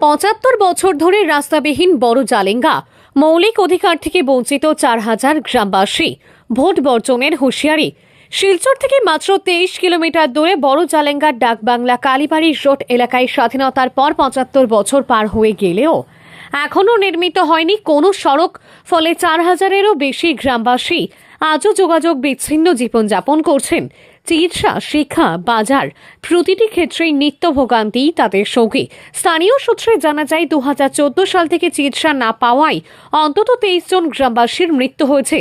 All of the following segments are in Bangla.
পঁচাত্তর বছর ধরে রাস্তাবিহীন বড় জালেঙ্গা। মৌলিক অধিকার থেকে বঞ্চিত চার হাজার গ্রামবাসী। ভোট বর্জনের হুঁশিয়ারি। শিলচর থেকে মাত্র তেইশ কিলোমিটার দূরে বড় জালেঙ্গার ডাকবাংলা কালীবাড়ি রোড এলাকায় স্বাধীনতার পর পঁচাত্তর বছর পার হয়ে গেলেও এখনও নির্মিত হয়নি কোনো সড়ক, ফলে চার হাজারেরও বেশি গ্রামবাসী আজও যোগাযোগ বিচ্ছিন্ন জীবনযাপন করছেন। চিকিৎসা, শিক্ষা, বাজার প্রতিটি ক্ষেত্রেই নিত্য ভোগান্তি তাদের সঙ্গী। স্থানীয় সূত্রে জানা যায় দু হাজার চোদ্দ সাল থেকে চিকিৎসা না পাওয়ায় অন্তত তেইশ জন গ্রামবাসীর মৃত্যু হয়েছে।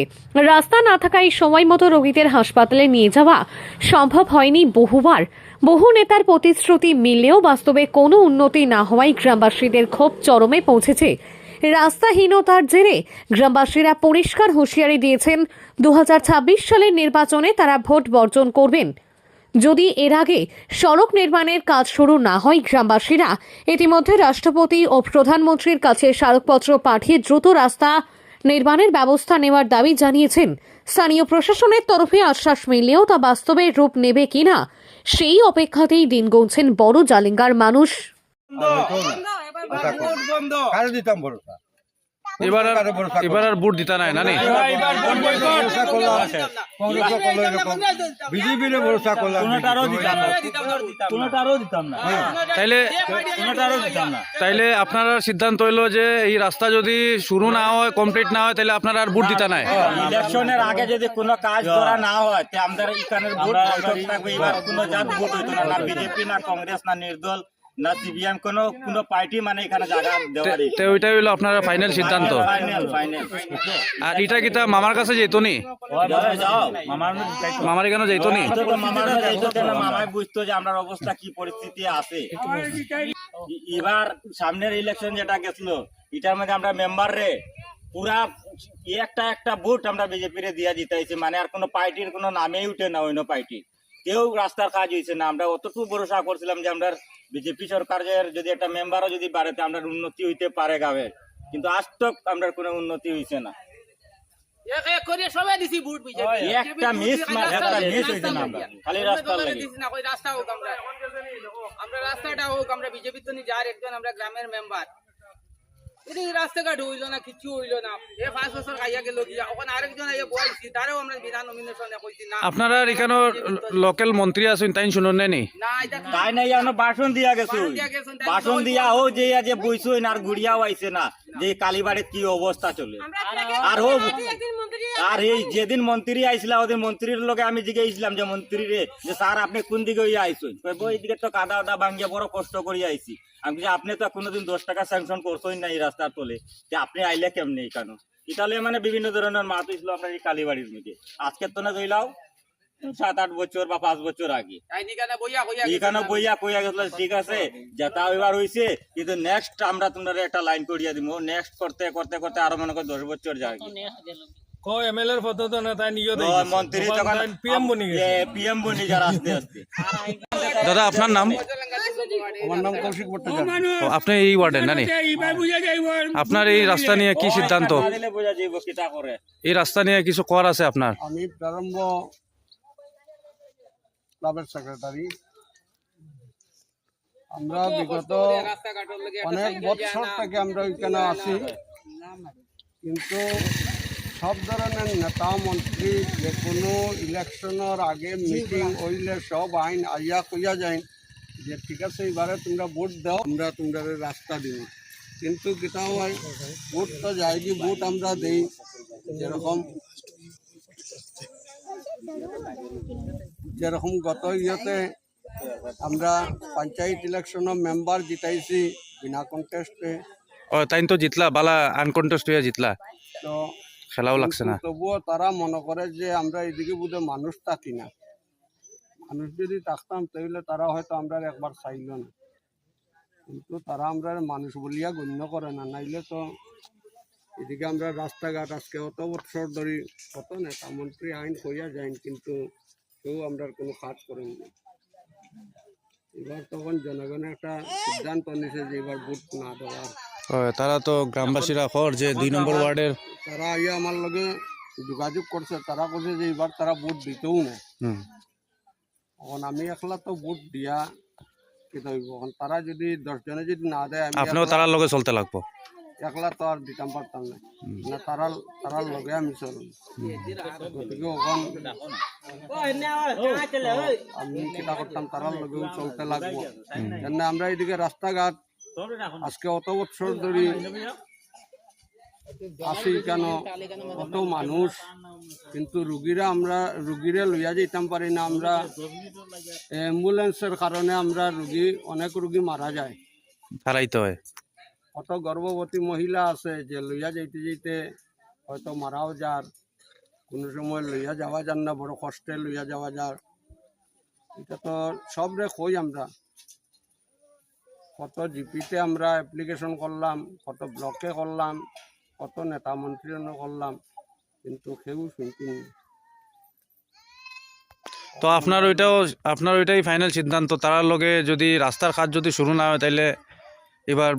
রাস্তা না থাকায় সময় মতো রোগীদের হাসপাতালে নিয়ে যাওয়া সম্ভব হয়নি বহুবার। বহু নেতার প্রতিশ্রুতি মিললেও বাস্তবে কোনো উন্নতি না হওয়ায় গ্রামবাসীদের ক্ষোভ চরমে পৌঁছেছে। রাস্তাহীনতার জেরে গ্রামবাসীরা পরিষ্কার হুঁশিয়ারি দিয়েছেন। দু হাজার ছাব্বিশ সালের নির্বাচনে তারা ভোট বর্জন করবেন। যদি এর আগে সড়ক নির্মাণের কাজ শুরু না হয় গ্রামবাসীরা ইতিমধ্যে রাষ্ট্রপতি ও প্রধানমন্ত্রীর কাছে স্মারকপত্র পাঠিয়ে দ্রুত রাস্তা নির্মাণের ব্যবস্থা নেওয়ার দাবি জানিয়েছেন। স্থানীয় প্রশাসনের তরফে আশ্বাস মিললেও তা বাস্তবে রূপ নেবে কিনা সেই অপেক্ষাতেই দিন গুনছেন বড় জালিঙ্গার মানুষ। কারে দিতাম ভরসা। এবার আর? এবার ভোট দিতা নাই না নি? ভরসা করলাম কংগ্রেসও করল এরকম। বিজেপিরে ভরসা করলাম কোনোটারও দিতাম না। কোনোটারও দিতাম না। তাইলে কোনোটারও দিতাম না। তাইলে আপনার সিদ্ধান্ত হইল যে এই রাস্তা যদি শুরু না হয় কমপ্লিট না হয় তাহলে আপনার আর ভোট দিতা নাই। ইলেকশনের আগে যদি কোনো কাজ করা না হয় আমাদের এখানের ভোট থাকবে এবার কোনো জাত ভোট হইতো না না বিজেপি না কংগ্রেস না নির্দল। না সিপিএম কোনো কোনো পার্টি মানে এখানে জায়গা দেওয়ার তো আপনার ফাইনাল সিদ্ধান্ত। ফাইনাল ফাইনাল আর এটা মামার কাছে যেত নি? মামার যেত নি? মামার যাইতো কেন মামাই বুঝতো যে আমার অবস্থা কি পরিস্থিতি আছে। এবার সামনের ইলেকশন যেটা গেছিল এটার মধ্যে আমরা মেম্বার রে পুরা একটা একটা ভোট আমরা বিজেপি রে দিয়া জিতাইছি। মানে আর কোনো পার্টির কোনো নামেই উঠে না অন্য পার্টি। কেউ রাস্তার কাজ হয়েছে না। আমরা অতটুকু ভরসা করছিলাম যে আমরা বিজেপি সরকারের যদি একটা মেম্বারও যদি বাড়ে তো আমরা উন্নতি হইতে পারে গাঁয়ের কিন্তু আজ তক আমরা কোনো উন্নতি হইছে না। একটা মিস একটা মিস আমরা। খালি রাস্তা হোক রাস্তাটা হোক আমরা বিজেপি তো নি যার একজন আমরা গ্রামের মেম্বার রাস্তাঘাট হইল না কিছু হইল না এ পাঁচ বছর খাইয়া গেল গিয়া ওখানে আরেকজন আইয়া তারও আমরা বিনা নমিনেশনে কইছি না। আপনারা এখানে লোকাল মন্ত্রী আছেন তাই শুনুন তাই নাই আমরা ভাষণ দিয়া গেছো ভাষণ দিয়া ও যে যে বইছো আর গুড়িয়াও আইছে না যে কালীবাড়ির কি অবস্থা চলে। আর ও আর এই যেদিন মন্ত্রী আইছিলা ওদিন মন্ত্রীর লগে আমি জিজ্ঞাসিলাম যে মন্ত্রী রে যে স্যার আপনি কোন দিকে ইয়ে আইসুন ওই দিকে তো কাদা উদা ভাঙ্গিয়া বড় কষ্ট করি আইছি। আমি বলছি, আপনি তো কোনোদিন দশ টাকা স্যাংশন করছোই না এই রাস্তার তলে। যে আপনি আইলে কেমনি এখানে ইতালে মানে বিভিন্ন ধরনের মাছ হয়েছিল আপনার এই কালীবাড়ির মধ্যে। আজকের তো না জইলাও সাত আট বছর বা পাঁচ বছর আগে। তাই নিকানে বইয়া কইয়া এখানে বইয়া কইয়া গেছিল ঠিক আছে যেটা এবার হইছে কিন্তু নেক্সট আমরা তোমরা একটা লাইন করিয়া দিব নেক্সট করতে করতে করতে আরও মনে করো দশ বছর কো এমএলএর পদ তো না তাই নিয়ে তো মন্ত্রী তখন পিএম বনি গেছে। পিএম বনি যারা আস্তে আস্তে। দাদা আপনার নাম? আমার নাম কৌশিক ভট্টাচার্য। আপনি এই ওয়ার্ডের না নি আপনার এই রাস্তা নিয়ে কি সিদ্ধান্ত? এই রাস্তা নিয়ে কিছু কর আছে আপনার? আমি প্রারম্ভ ক্লাবের সেক্রেটারি আমরা বিগত অনেক বছর থেকে আমরা ওইখানে আছি। কিন্তু সব ধরনের নেতা মন্ত্রী যে কোনো ইলেকশনের আগে মিটিং হইলে সব আইন আইয়া কইয়া যায় যে ঠিক আছে এবারে তোমরা ভোট দাও আমরা তোমরা রাস্তা দিব। কিন্তু কিতা হয় ভোট তো কি ভোট আমরা দেই যেরকম যেরকম গত ইয়েতে আমরা পঞ্চায়েত ইলেকশনের মেম্বার জিতাইছি বিনা কন্টেস্টে ও তাই তো জিতলা বালা আনকন্টেস্ট হয়ে জিতলা। তো খেলাও লাগছে না। তবুও তারা মনে করে যে আমরা এদিকে বোধ মানুষ থাকি না। মানুষ যদি থাকতাম তাহলে তারা হয়তো আমরা একবার চাইল না। কিন্তু তারা আমরা মানুষ বলিয়া গণ্য করে না। নাইলে তো এদিকে আমরা রাস্তাঘাট আজকে অত বছর ধরে কত নেতা মন্ত্রী আইন কইয়া যায় কিন্তু কেউ আমরা কোনো কাজ করেন না। এবার তখন জনগণের একটা সিদ্ধান্ত নিছে যে এবার ভোট না দেওয়ার। তারা তো গ্রামবাসীরা খর যে দুই নম্বর ওয়ার্ডের তারা আইয়া আমার লগে যোগাযোগ করছে তারা বলছে যে এবার তারা ভোট দিতেও না। এখন আমি একলা তো ভোট দিয়া হইব এখন তারা যদি দশজনে যদি না দেয় আমি আপনিও তারার লগে চলতে লাগবো। একলা তো আর দিতাম পারতাম না। না তারার লগে আমি চলুন গতিকে ওখান আমি কিতা করতাম তারার লগেও চলতে লাগবো। কেন আমরা এদিকে রাস্তাঘাট আজকে অত বছর ধরে আসি কেন? কত মানুষ? কিন্তু রুগীরা আমরা রুগীরা লইয়া যেতাম পারি না আমরা। অ্যাম্বুলেন্সের কারণে আমরা রুগী অনেক রুগী মারা যায়। হারাইতে হয়। কত গর্ভবতী মহিলা আছে যে লইয়া যাইতে যাইতে হয়তো মারাও যার। কোনো সময় লইয়া যাওয়া যান না বড় কষ্টে লইয়া যাওয়া যার। এটা তো সবরে কই আমরা? কত জিপিতে আমরা অ্যাপ্লিকেশন করলাম কত ব্লকে করলাম। কত নেতা মন্ত্রীও করলাম কিন্তু কেউ শুনতেন। না। তো আপনার ওইটাও আপনার ওইটাই ফাইনাল সিদ্ধান্ত। তারার লগে যদি রাস্তার কাজ যদি শুরু না হয় তাইলে এবার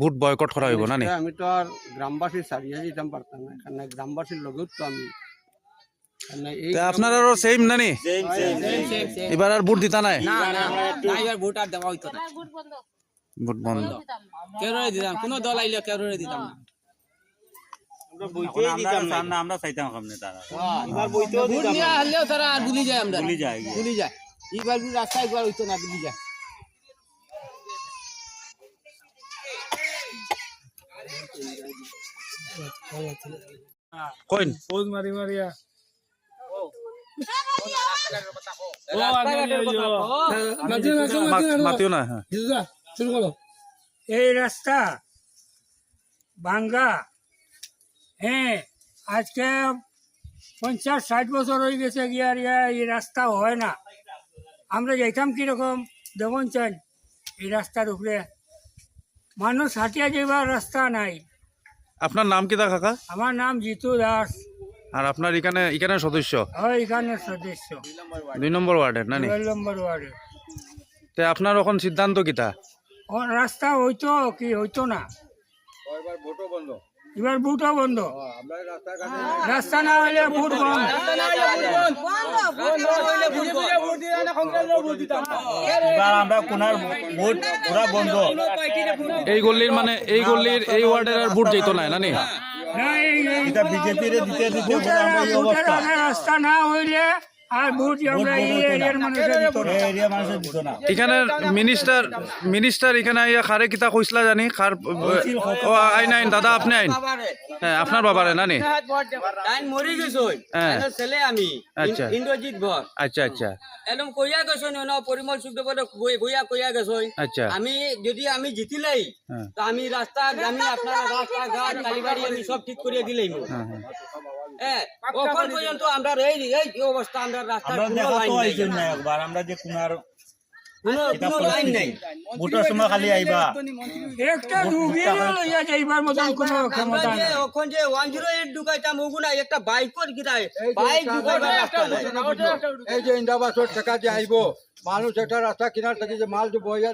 ভোট বয়কট করা হইব না আমি তো আর গ্রামবাসী ছাড়িয়ে যেতাম পারতাম না এখানে গ্রামবাসীর লগেও তো আমি। এই সেম না এবার আর ভোট দিতা নাই? না না না এবার ভোট আর দেওয়া হইতো না। ভোট বন্ধ। কেউ দিতাম কোনো দল আইলে কেউ দিতাম না। আমরা আমরা চাইতাম সামনে তারা ভোট নিয়ে আসলেও তারা আর ভুলি যায় আমরা। ভুলি যায়। ভুলি যায়। এবার রাস্তা একবার হইতো না ভুলি যায়। কইন। পোজ মারি মারিয়া। ও আগে মাতিও না মা- মাতিও না। হ্যাঁ। শুরু করো। এই রাস্তা ভাঙ্গা হ্যাঁ আজকে পঞ্চাশ ষাট বছর হয়ে গেছে গিয়ার ইয়া এই রাস্তা হয় না। আমরা যাইতাম কীরকম? দেখুন চান এই রাস্তার উপরে। মানুষ হাঁটিয়া যাইবার রাস্তা নাই। আপনার নাম কি দা কাকা? আমার নাম জিতু দাস। আর আপনার এখানে এখানে সদস্য? হয় এখানের সদস্য। দুই নম্বর ওয়ার্ডের না টুয়েলভ নম্বর ওয়ার্ডে তে আপনার এখন সিদ্ধান্ত কিতা? ও রাস্তা হইতো কি হইতো না। এবার বুটও বন্ধ। রাস্তা না হইলে বুট বন্ধ। এবার আমরা কোনার ভোট পুরা বন্ধ। এই গল্লির মানে এই গল্লির এই ওয়ার্ডের আর ভোট যেত না না নি না এই এই এটা বিজেপির দিতে দিতে বুটের আমরা এই বুটের অবস্থা। আগে রাস্তা না হইলে এখানে মিনিস্টার মিনিস্টার এখানে আইয়া খারে কিতা কইসলা জানি? খার ও আইন আইন দাদা আপনি আইন। হ্যাঁ আপনার বাবারে না নি টাইম মরি গেছই হ্যাঁ। আমি। আচ্ছা। আচ্ছা আচ্ছা। একদম কইয়া গেছই ন পরিমল সুখদেবর বইয়া কইয়া গেছই। আচ্ছা। আমি যদি আমি জিতিলাই হ্যাঁ। তো আমি রাস্তা আমি আপনার রাস্তা ঘাট কালীবাড়ি আমি সব ঠিক করিয়ে দিলাই পর্যন্ত আমরা এই এই অবস্থা? আমরা রাস্তা আমরা কোনো দেখা লাইন তো নাই আইছেন না একবার আমরা যে কোনার কোনো কোনো লাইন নাই। খালি আইবা। একটা লইয়া যাইবার মতন কোনো আমরা ক্ষমতা নাই। ওখান যে ওয়ান জিরো এইট ঢুকাইতাম ওগুনা একটা বাইকর গিরায় বাইক ঢুকাইবার রাস্তা নাই। এই যে ইন্দাবাসর টাকা যে আইব মানুষ একটা রাস্তা কিনার থেকে যে মাল যে বইয়া